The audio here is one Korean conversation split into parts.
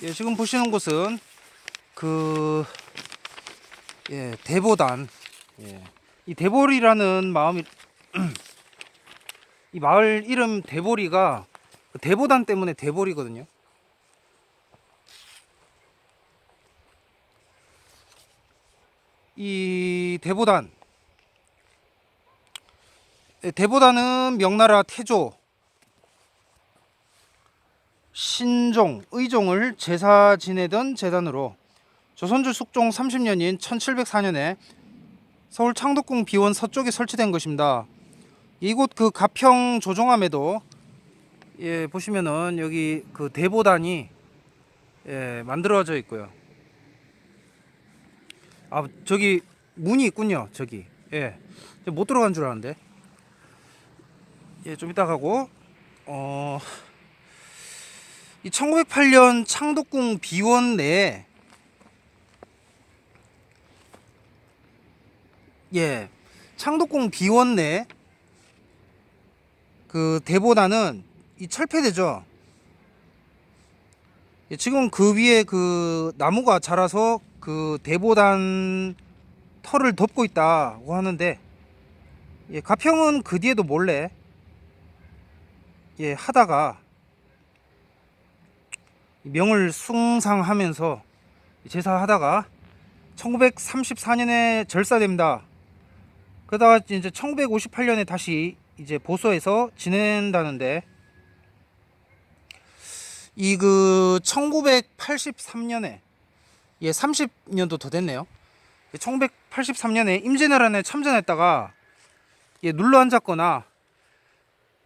예, 지금 보시는 곳은 그 예, 대보단 예. 이 대보리라는 마음이 이 마을 이름 대보리가 그 대보단 때문에 대보리거든요. 이 대보단 예, 대보단은 명나라 태조 신종, 의종을 제사 지내던 재단으로 조선주 숙종 30년인 1704년에 서울 창덕궁 비원 서쪽에 설치된 것입니다. 이곳 그 가평 조종함에도 예 보시면은 여기 그 대보단이 예 만들어져 있고요. 아 저기 문이 있군요. 저기 예 못 들어간 줄 알았는데 예 좀 이따 가고 어. 이 1908년 창덕궁 비원 내에 예 창덕궁 비원 내 그 대보다는 이 철폐되죠. 예, 지금 그 위에 그 나무가 자라서 그 대보단 털을 덮고 있다고 하는데 예, 가평은 그 뒤에도 몰래 예 하다가 명을 숭상하면서 제사하다가 1934년에 절사됩니다. 그러다가 이제 1958년에 다시 이제 보소해서 지낸다는데 이 그 1983년에 예 30년도 더 됐네요. 1983년에 임진왜란에 참전했다가 예 눌러 앉았거나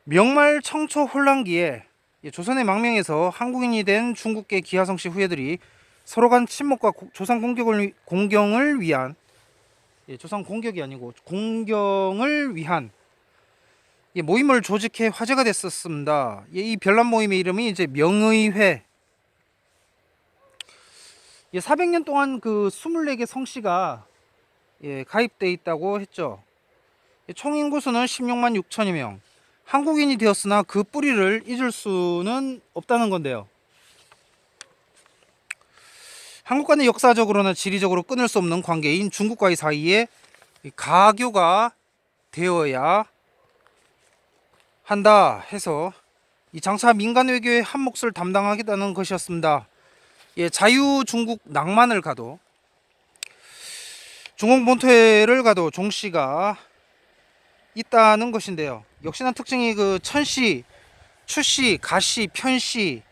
명말 청초 혼란기에 예, 조선의 망명에서 한국인이 된 중국계 기하성씨 후예들이 서로 간 침묵과 고- 조선 공격을 공경을 위한 예, 조선 공격이 아니고 공경을 위한 예, 모임을 조직해 화제가 됐었습니다. 예, 이 별난 모임의 이름이 이제 명의회. 예, 400년 동안 그 24개 성씨가 예, 가입돼 있다고 했죠. 예, 총 인구수는 16만 6천여 명. 한국인이 되었으나 그 뿌리를 잊을 수는 없다는 건데요. 한국과 는 역사적으로나 지리적으로 끊을 수 없는 관계인 중국과의 사이에 이 가교가 되어야 한다 해서 이 장차 민간 외교의 한 몫을 담당하겠다는 것이었습니다. 예, 자유 중국 낭만을 가도 중국 본토를 가도 종 씨가 있다는 것인데요. 역시나 특징이 그 천씨, 추씨, 가씨, 편씨,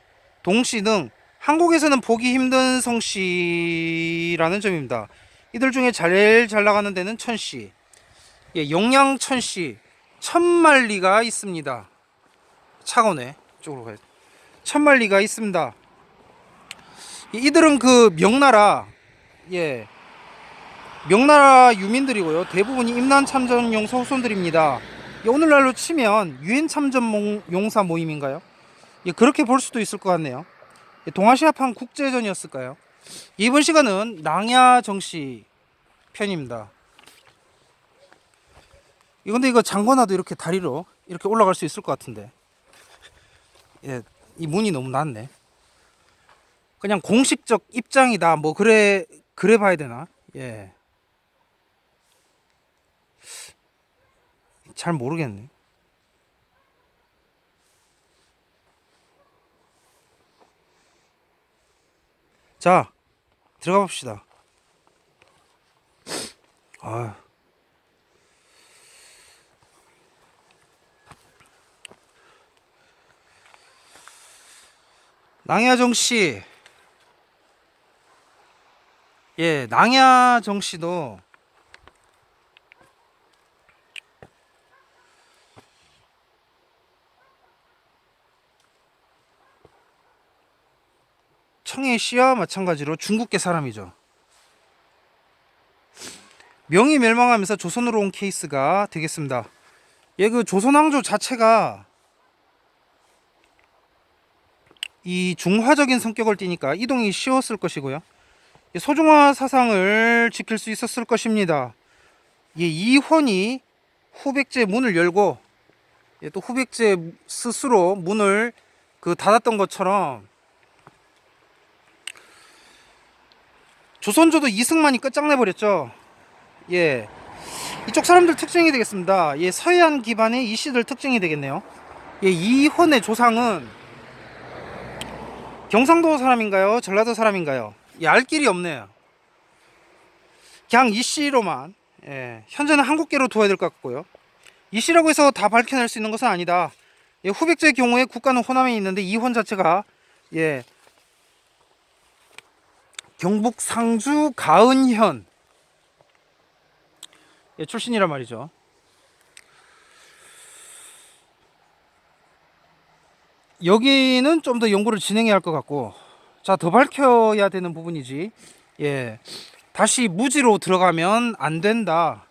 동씨 등 한국에서는 보기 힘든 성씨라는 점입니다. 이들 중에 제일 잘 나가는 데는 천씨, 예, 영양 천씨, 천만리가 있습니다. 차관에 쪽으로 가야 돼. 천만리가 있습니다. 이- 이들은 그 명나라, 예, 명나라 유민들이고요. 대부분이 임난 참전 용사 후손들입니다. 예, 오늘날로 치면 유엔 참전 모- 용사 모임인가요? 예, 그렇게 볼 수도 있을 것 같네요. 예, 동아시아판 국제전이었을까요? 이번 시간은 낭야 정씨 편입니다. 이 근데 이거 잠궈놔도 이렇게 다리로 이렇게 올라갈 수 있을 것 같은데. 예, 이 문이 너무 낮네. 그냥 공식적 입장이다. 뭐 그래 그래 봐야 되나? 예. 잘 모르겠네. 자, 들어가 봅시다. 아. 낭야정 씨. 예, 낭야정 씨도 청해 씨와 마찬가지로 중국계 사람이죠. 명이 멸망하면서 조선으로 온 케이스가 되겠습니다. 예, 그 조선 왕조 자체가 이 중화적인 성격을 띠니까 이동이 쉬웠을 것이고요. 예, 소중화 사상을 지킬 수 있었을 것입니다. 예, 이헌이 후백제 문을 열고 예, 또 후백제 스스로 문을 그 닫았던 것처럼 조선조도 이승만이 끝장내버렸죠. 예. 이쪽 사람들 특징이 되겠습니다. 예, 서해안 기반의 이씨들 특징이 되겠네요. 예, 이혼의 조상은 경상도 사람인가요? 전라도 사람인가요? 예, 알 길이 없네요. 그냥 이씨로만 예, 현재는 한국계로 둬야 될 것 같고요. 이씨라고 해서 다 밝혀낼 수 있는 것은 아니다. 예, 후백제의 경우에 국가는 호남에 있는데 이혼 자체가 예, 경북 상주 가은현 예, 출신이란 말이죠. 여기는 좀 더 연구를 진행해야 할 것 같고, 자, 더 밝혀야 되는 부분이지. 예. 다시 무지로 들어가면 안 된다.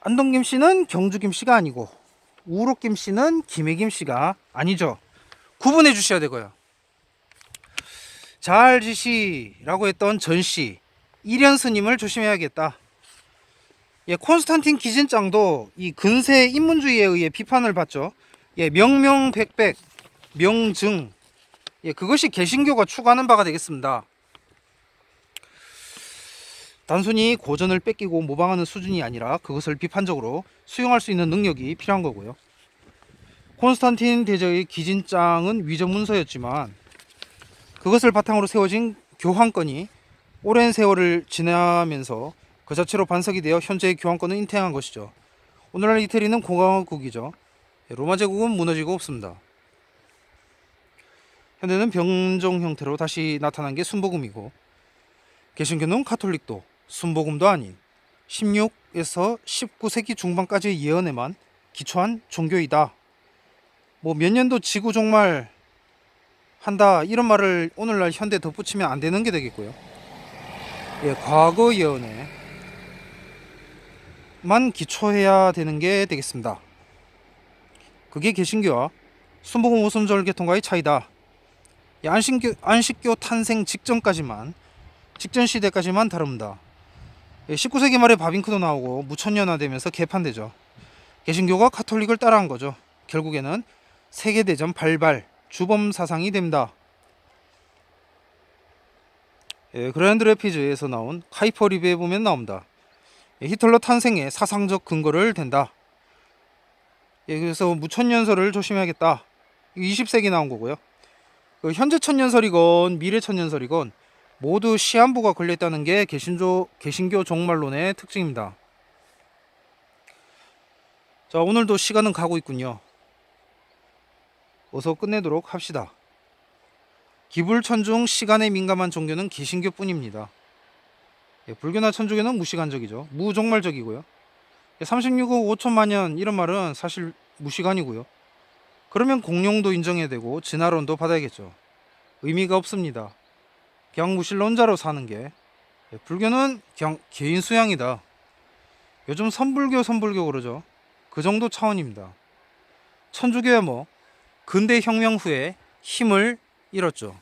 안동 김 씨는 경주 김 씨가 아니고, 우로 김씨는 김해 김 씨가 아니죠. 구분해 주셔야 되고요. 잘지시라고 했던 전씨, 이련 스님을 조심해야겠다. 예, 콘스탄틴 기진짱도 이 근세 인문주의에 의해 비판을 받죠. 예, 명명백백, 명증. 예, 그것이 개신교가 추구하는 바가 되겠습니다. 단순히 고전을 뺏기고 모방하는 수준이 아니라 그것을 비판적으로 수용할 수 있는 능력이 필요한 거고요. 콘스탄틴 대제의 기진짱은 위적 문서였지만 그것을 바탕으로 세워진 교황권이 오랜 세월을 지나면서 그 자체로 반석이 되어 현재의 교황권은 인퇴한 것이죠. 오늘날 이태리는 공화국이죠. 예, 로마 제국은 무너지고 없습니다. 현대는 병정 형태로 다시 나타난 게 순복음이고 개신교는 카톨릭도 순복음도 아닌 16에서 19세기 중반까지의 예언에만 기초한 종교이다. 뭐 몇 년도 지구 종말 한다 이런 말을 오늘날 현대 덧붙이면 안 되는 게 되겠고요. 예, 과거 예언에 만 기초해야 되는 게 되겠습니다. 그게 개신교와 순복음 오순절 계통과의 차이다. 이 안식교, 안식교 탄생 직전까지만 직전 시대까지만 다릅니다. 19세기 말에 바빙크도 나오고 무천년화되면서 개판되죠. 개신교가 카톨릭을 따라한 거죠. 결국에는 세계대전 발발 주범 사상이 됩니다. 예, 그랜드 레피즈에서 나온 카이퍼 리뷰에 보면 나옵니다. 예, 히틀러 탄생의 사상적 근거를 댄다. 예, 그래서 무천년설을 조심해야겠다. 20세기 나온 거고요. 그 현재 천년설이건 미래 천년설이건 모두 시한부가 걸려있다는 게 개신조, 개신교 종말론의 특징입니다. 자, 오늘도 시간은 가고 있군요. 어서 끝내도록 합시다. 기불천중 시간에 민감한 종교는 개신교뿐입니다. 예, 불교나 천주교는 무시간적이죠. 무종말적이고요. 36억 5천만 년 이런 말은 사실 무시간이고요. 그러면 공룡도 인정해야 되고 진화론도 받아야겠죠. 의미가 없습니다. 그냥 무신론자로 사는 게 예, 불교는 그냥 개인 수양이다. 요즘 선불교 선불교 그러죠. 그 정도 차원입니다. 천주교야 뭐 근대 혁명 후에 힘을 잃었죠.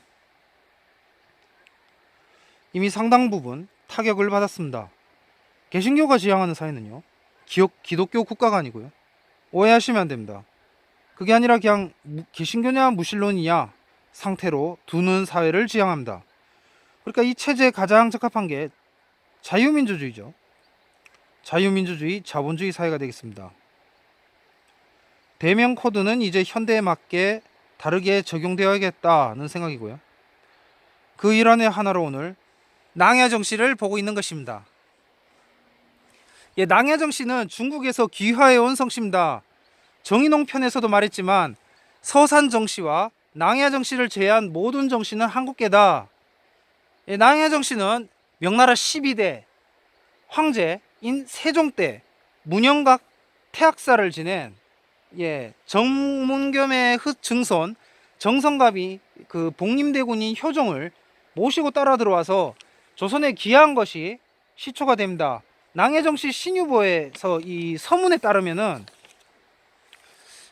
이미 상당 부분 타격을 받았습니다. 개신교가 지향하는 사회는요. 기독, 기독교 국가가 아니고요. 오해하시면 안 됩니다. 그게 아니라 그냥 무- 개신교냐 무신론이냐 상태로 두는 사회를 지향합니다. 그러니까 이 체제에 가장 적합한 게 자유민주주의죠. 자유민주주의, 자본주의 사회가 되겠습니다. 대명 코드는 이제 현대에 맞게 다르게 적용되어야겠다는 생각이고요. 그 일환의 하나로 오늘 낭야정 씨를 보고 있는 것입니다. 예, 낭야정 씨는 중국에서 귀화해 온 성씨입니다. 정인홍 편에서도 말했지만 서산정 씨와 낭야정 씨를 제외한 모든 정 씨는 한국계다. 예, 낭야정 씨는 명나라 12대 황제인 세종 때 문영각 태학사를 지낸 예, 정문겸의 흑 증손 정성갑이 그 복림대군인 효종을 모시고 따라 들어와서 조선에 기여한 것이 시초가 됩니다. 낭혜정 씨 신유보에서 이 서문에 따르면은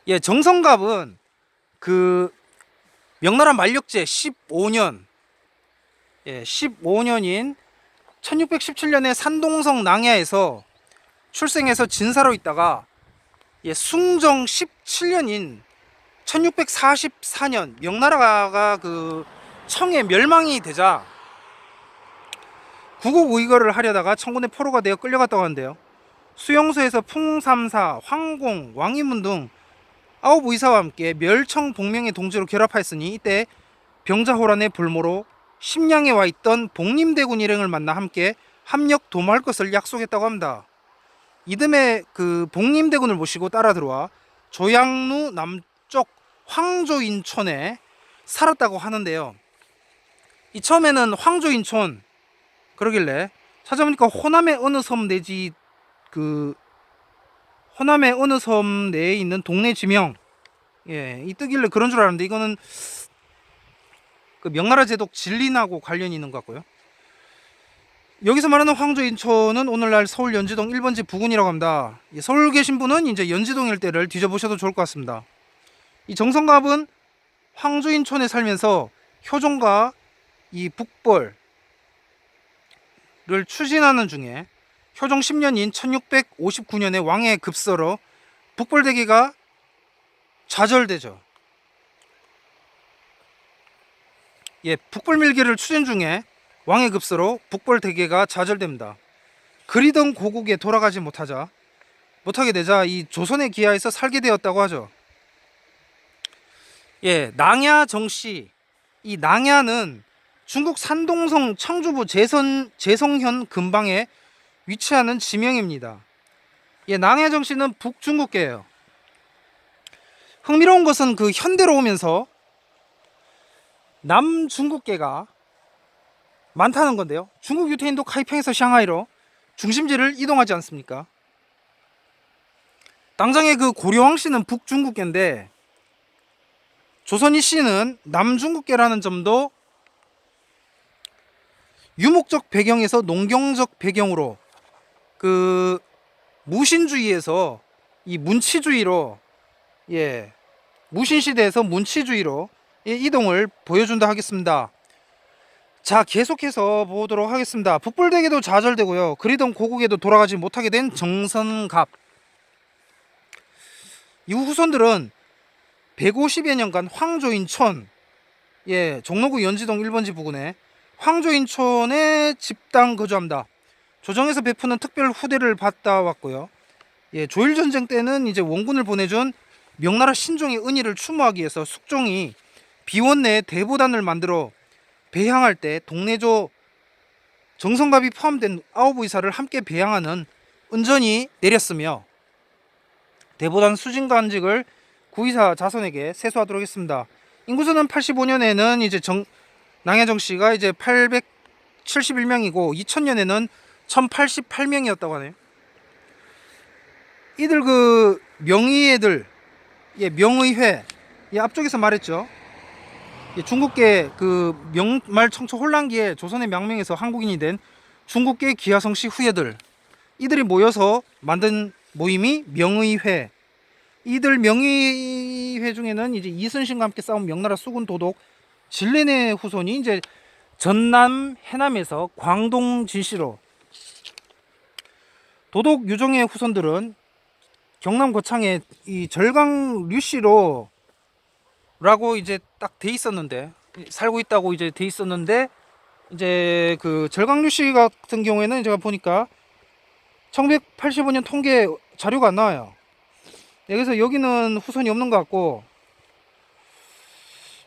예, 정성갑은 그 명나라 만력제 15년 예, 15년인 1617년에 산동성 낭야에서 출생해서 진사로 있다가 예, 숭정 17년인 1644년 명나라가 그 청의 멸망이 되자 구국 의거를 하려다가 청군의 포로가 되어 끌려갔다고 하는데요. 수용소에서 풍삼사, 황공, 왕이문 등 아홉 의사와 함께 멸청 복명의 동지로 결합하였으니 이때 병자호란의 불모로 심양에 와 있던 복림대군 일행을 만나 함께 합력 도모할 것을 약속했다고 합니다. 이듬해 그 복림대군을 모시고 따라 들어와 조양루 남쪽 황조인촌에 살았다고 하는데요. 이 처음에는 황조인촌 그러길래 찾아보니까 호남의 어느 섬 내지 그 호남의 어느 섬 내에 있는 동네 지명 예, 이 뜨길래 그런 줄 알았는데 이거는 그 명나라 제독 진린하고 관련이 있는 것 같고요. 여기서 말하는 황조 인천은 오늘날 서울 연지동 1번지 부근이라고 합니다. 예, 서울 계신 분은 이제 연지동 일대를 뒤져보셔도 좋을 것 같습니다. 이 정성갑은 황조인촌에 살면서 효종과 이 북벌을 추진하는 중에 효종 10년인 1659년에 왕의 급서로 북벌대기가 좌절되죠. 예, 북벌밀기를 추진 중에 왕의 급서로 북벌 대계가 좌절됩니다. 그리던 고국에 돌아가지 못하자 못하게 되자 이 조선의 기하에서 살게 되었다고 하죠. 예, 낭야 정씨 이 낭야는 중국 산동성 청주부 제선 제성현 근방에 위치하는 지명입니다. 예, 낭야 정씨는 북중국계예요. 흥미로운 것은 그 현대로 오면서 남중국계가 많다는 건데요. 중국 유태인도 카이평에서 샹하이로 중심지를 이동하지 않습니까? 당장의 그 고려왕 씨는 북중국계인데 조선이 씨는 남중국계라는 점도 유목적 배경에서 농경적 배경으로 그 무신주의에서 이 문치주의로 예 무신 시대에서 문치주의로 이 이동을 보여준다 하겠습니다. 자 계속해서 보도록 하겠습니다. 북불대게도 좌절되고요. 그리던 고국에도 돌아가지 못하게 된 정선갑. 이후 후손들은 150여 년간 황조인촌, 예, 종로구 연지동 1번지 부근에 황조인촌에 집단 거주합니다. 조정에서 베푸는 특별 후대를 받다 왔고요. 예, 조일 전쟁 때는 이제 원군을 보내준 명나라 신종의 은희를 추모하기 위해서 숙종이 비원 내에 대보단을 만들어 배향할 때 동네조 정성갑이 포함된 아홉 의사를 함께 배양하는 은전이 내렸으며 대보단 수진관직을 구의사 자손에게 세수하도록 했습니다. 인구수는 85년에는 이제 정 낭해정 씨가 이제 871명이고 2000년에는 1088명이었다고 하네요. 이들 그 명의애들 예, 명의회 예, 앞쪽에서 말했죠. 예, 중국계 그 명말 청초 혼란기에 조선의 명명에서 한국인이 된 중국계 기하성씨 후예들 이들이 모여서 만든 모임이 명의회. 이들 명의회 중에는 이제 이순신과 함께 싸운 명나라 수군 도독 진례의 후손이 이제 전남 해남에서 광동 진씨로 도독 유종의 후손들은 경남 고창에 이 절강 류씨로 라고 이제 딱 돼 있었는데 살고 있다고 이제 돼 있었는데 이제 그 절강 류 씨 같은 경우에는 제가 보니까 1985년 통계 자료가 안 나와요. 네, 그래서 여기는 후손이 없는 것 같고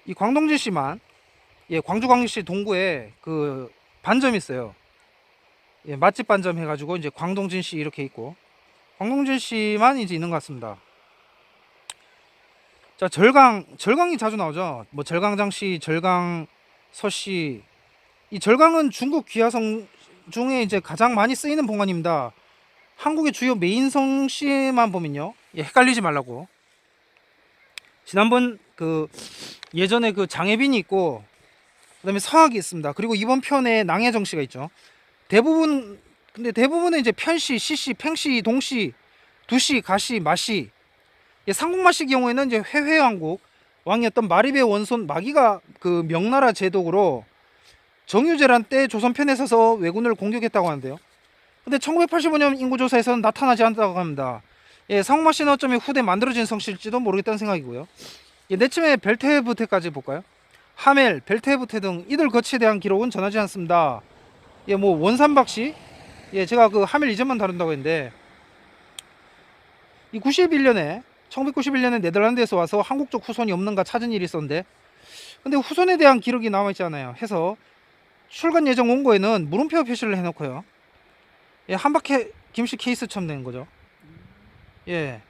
이 광동진 씨만 예, 광주 광역시 동구에 그 반점이 있어요. 예, 맛집 반점 해가지고 이제 광동진 씨 이렇게 있고 광동진 씨만 이제 있는 것 같습니다. 자 절강 절강이 자주 나오죠. 뭐 절강장 씨, 절강 서 씨. 이 절강은 중국 귀화성 중에 이제 가장 많이 쓰이는 봉관입니다. 한국의 주요 메인 성씨만 보면요, 예, 헷갈리지 말라고. 지난번 그 예전에 그 장혜빈이 있고 그다음에 서학이 있습니다. 그리고 이번 편에 낭혜정 씨가 있죠. 대부분 근데 대부분은 이제 편씨, 시씨, 팽씨, 동씨, 두씨, 가씨, 마씨. 예, 상국마씨 경우에는 이제 회회 왕국 왕이었던 마리베 원손 마기가 그 명나라 제독으로 정유재란 때 조선 편에 서서 왜군을 공격했다고 하는데요. 근데 1985년 인구조사에서는 나타나지 않았다고 합니다. 예, 상국마 씨는 어쩌면 후대 만들어진 성실지도 모르겠다는 생각이고요. 예, 내쯤에 벨테부테까지 볼까요? 하멜, 벨테부테 등 이들 거치에 대한 기록은 전하지 않습니다. 예, 뭐 원산박 씨, 예, 제가 그 하멜 이전만 다룬다고 했는데 이 91년에 1991년에 네덜란드에서 와서 한국 쪽 후손이 없는가 찾은 일이 있었는데 근데 후손에 대한 기록이 남아 있지 않아요. 해서 출간 예정 원고에는 물음표 표시를 해놓고요. 예, 한박해 김씨 케이스처럼 된 거죠. 예.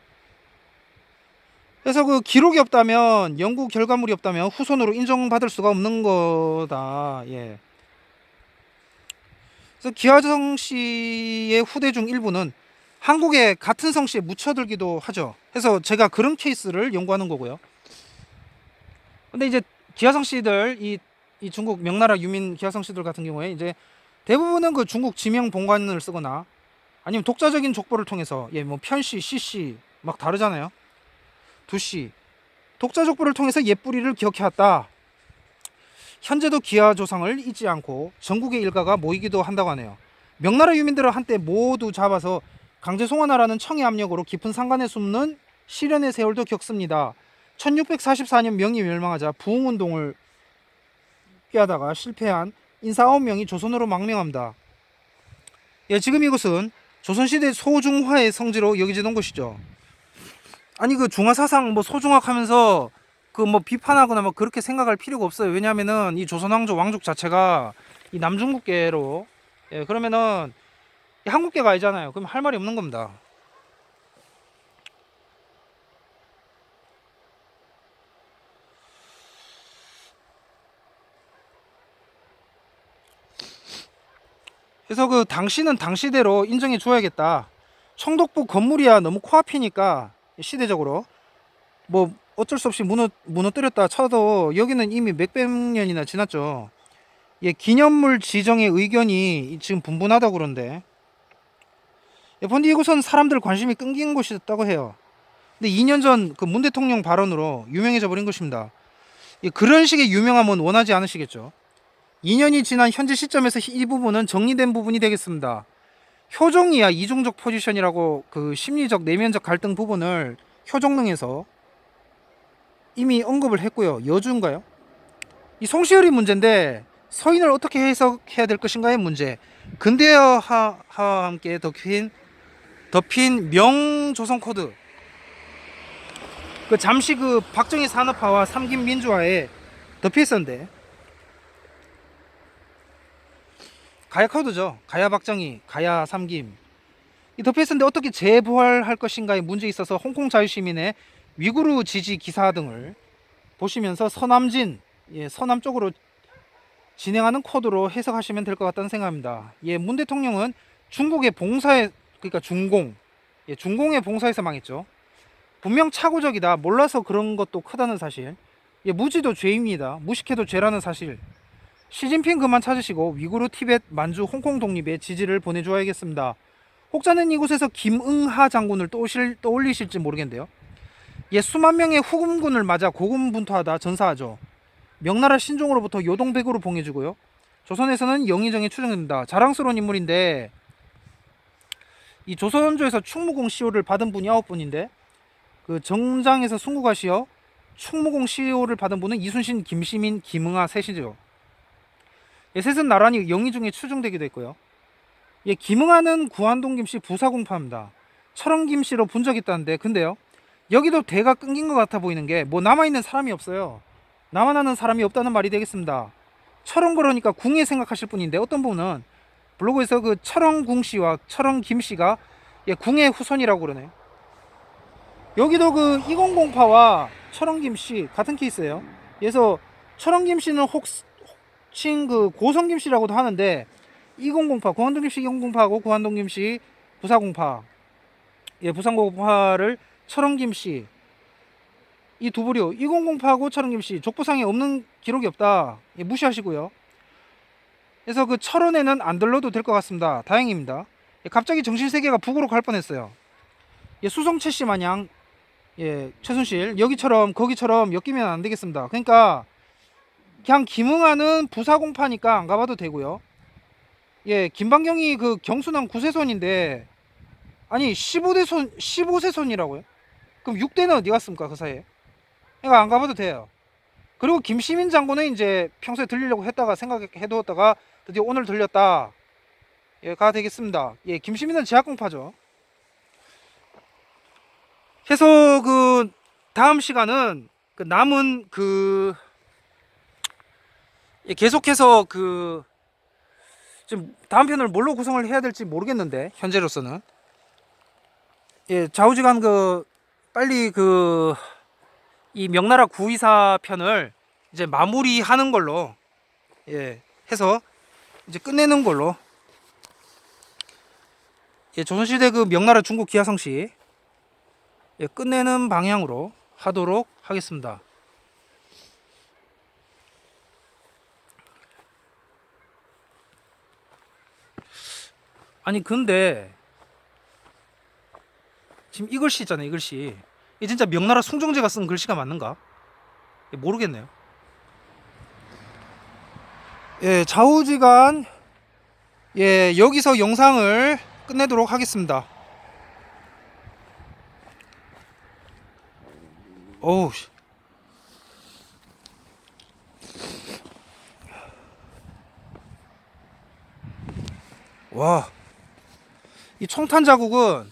그래서 그 기록이 없다면 연구 결과물이 없다면 후손으로 인정받을 수가 없는 거다. 예. 그래서 기하정 씨의 후대 중 일부는 한국에 같은 성씨에 묻혀들기도 하죠. 그래서 제가 그런 케이스를 연구하는 거고요. 근데 이제 기하성 씨들 이, 이 중국 명나라 유민 기하성 씨들 같은 경우에 이제 대부분은 그 중국 지명 본관을 쓰거나 아니면 독자적인 족보를 통해서 예뭐 편씨, 시씨 막 다르잖아요. 두씨 독자 족보를 통해서 옛 뿌리를 기억해왔다. 현재도 기하 조상을 잊지 않고 전국의 일가가 모이기도 한다고 하네요. 명나라 유민들을 한때 모두 잡아서 강제 송환하라는 청의 압력으로 깊은 상간에 숨는 시련의 세월도 겪습니다. 1644년 명이 멸망하자 부흥운동을 꾀하다가 실패한 인사 9명이 조선으로 망명합니다. 예, 지금 이곳은 조선시대 소중화의 성지로 여겨지는 곳이죠. 아니 그 중화 사상 뭐 소중학 하면서 그 뭐 비판하거나 뭐 그렇게 생각할 필요가 없어요. 왜냐하면은 이 조선 왕조 왕족 자체가 이 남중국계로 예 그러면은 이 한국계가 아니잖아요. 그럼 할 말이 없는 겁니다. 그래서 그 당시는 당시대로 인정해 줘야겠다. 청독부 건물이야 너무 코앞이니까 시대적으로 뭐 어쩔 수 없이 무너 무너뜨렸다 쳐도 여기는 이미 몇백 년이나 지났죠. 예, 기념물 지정의 의견이 지금 분분하다고 그러는데 예, 본디 이곳은 사람들 관심이 끊긴 곳이었다고 해요. 근데 2년 전 그 문 대통령 발언으로 유명해져 버린 것입니다. 예, 그런 식의 유명함은 원하지 않으시겠죠. 2년이 지난 현재 시점에서 이 부분은 정리된 부분이 되겠습니다. 효종이야 이중적 포지션이라고 그 심리적 내면적 갈등 부분을 효종능에서 이미 언급을 했고요. 여주인가요? 이 송시열이 문제인데 서인을 어떻게 해석해야 될 것인가의 문제. 근대화와 함께 덮인 덮인 명조선 코드. 그 잠시 그 박정희 산업화와 삼김 민주화에 덮여 있었는데 가야 코드죠. 가야 박정희, 가야 삼김. 이 덮여 있었는데 어떻게 재부활할 것인가의 문제에 있어서 홍콩 자유시민의 위구르 지지 기사 등을 보시면서 서남진, 예, 서남 쪽으로 진행하는 코드로 해석하시면 될 것 같다는 생각합니다. 예, 문 대통령은 중국의 봉사에 그러니까 중공, 예, 중공의 봉사에서 망했죠. 분명 착오적이다. 몰라서 그런 것도 크다는 사실. 예, 무지도 죄입니다. 무식해도 죄라는 사실. 시진핑 그만 찾으시고 위구르, 티벳, 만주, 홍콩 독립에 지지를 보내줘야겠습니다. 혹자는 이곳에서 김응하 장군을 떠오실, 떠올리실지 모르겠는데요. 예, 수만 명의 후금군을 맞아 고군분투하다 전사하죠. 명나라 신종으로부터 요동백으로 봉해주고요. 조선에서는 영의정에 추정됩니다. 자랑스러운 인물인데 이 조선조에서 충무공 시호를 받은 분이 아홉 분인데 그 정장에서 순국하시어 충무공 시호를 받은 분은 이순신, 김시민, 김응하 셋이죠. 예, 셋은 나란히 영의 중에 추정되기도 했고요. 예, 김응하는 구한동 김씨 부사공파입니다. 철원 김씨로 본 적 있다는데 근데요. 여기도 대가 끊긴 것 같아 보이는 게 뭐 남아있는 사람이 없어요. 남아나는 사람이 없다는 말이 되겠습니다. 철원 그러니까 궁에 생각하실 분인데 어떤 분은 블로그에서 그 철원궁 씨와 철원 김 씨가 예, 궁의 후손이라고 그러네요. 여기도 그 2008와 철원 김 씨 같은 케이스예요. 그래서 철원 김 씨는 혹친그 고성 김 씨라고도 하는데 2008 고한동 김 씨 2008하고 고한동 김 씨 부사공파 예 부산공파를 철원 김 씨 이 두 부류 2008하고 철원 김 씨 족보상에 없는 기록이 없다 예, 무시하시고요. 그래서 그 철원에는 안 들러도 될 것 같습니다. 다행입니다. 예, 갑자기 정신 세계가 북으로 갈 뻔했어요. 예, 수성채 씨 마냥 예, 최순실 여기처럼 거기처럼 엮이면 안 되겠습니다. 그러니까 그냥 김응하는 부사공파니까 안 가봐도 되고요. 예, 김방경이 그 경순한 9세손인데 아니 15대 손 15세 손이라고요? 그럼 6대는 어디 갔습니까 그 사이에? 그러니까 안 가봐도 돼요. 그리고 김시민 장군은 이제 평소에 들리려고 했다가 생각해두었다가 드디어 오늘 들렸다. 예, 가 되겠습니다. 예, 김시민은 제약공파죠. 해서 그 다음 시간은 그 남은 그 예, 계속해서 그 지금 다음 편을 뭘로 구성을 해야 될지 모르겠는데 현재로서는 예 좌우지간 그 빨리 그 이 명나라 구의사 편을 이제 마무리하는 걸로 예 해서 이제 끝내는 걸로 예 조선시대 그 명나라 중국 기하성시 예, 끝내는 방향으로 하도록 하겠습니다. 아니 근데 지금 이 글씨 있잖아요 이 글씨 이게 진짜 명나라 숭종제가 쓴 글씨가 맞는가? 예, 모르겠네요 예 좌우지간 예 여기서 영상을 끝내도록 하겠습니다 어우 씨. 와, 이 총탄 자국은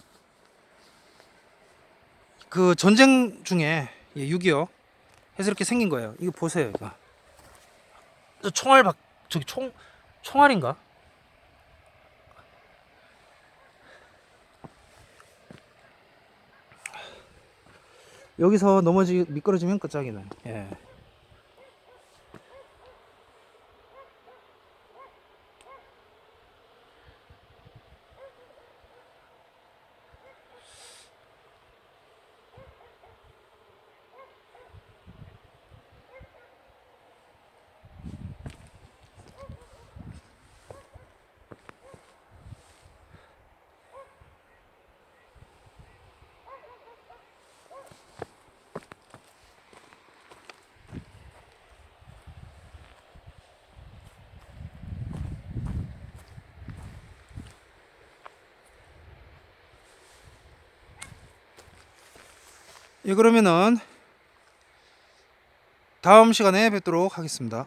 그 전쟁 중에 예, 6.25 해서 이렇게 생긴 거예요. 이거 보세요, 이거. 저 총알 박 저기 총 총알인가? 여기서 넘어지 미끄러지면 끝장이네. 예. 예, 그러면은 다음 시간에 뵙도록 하겠습니다.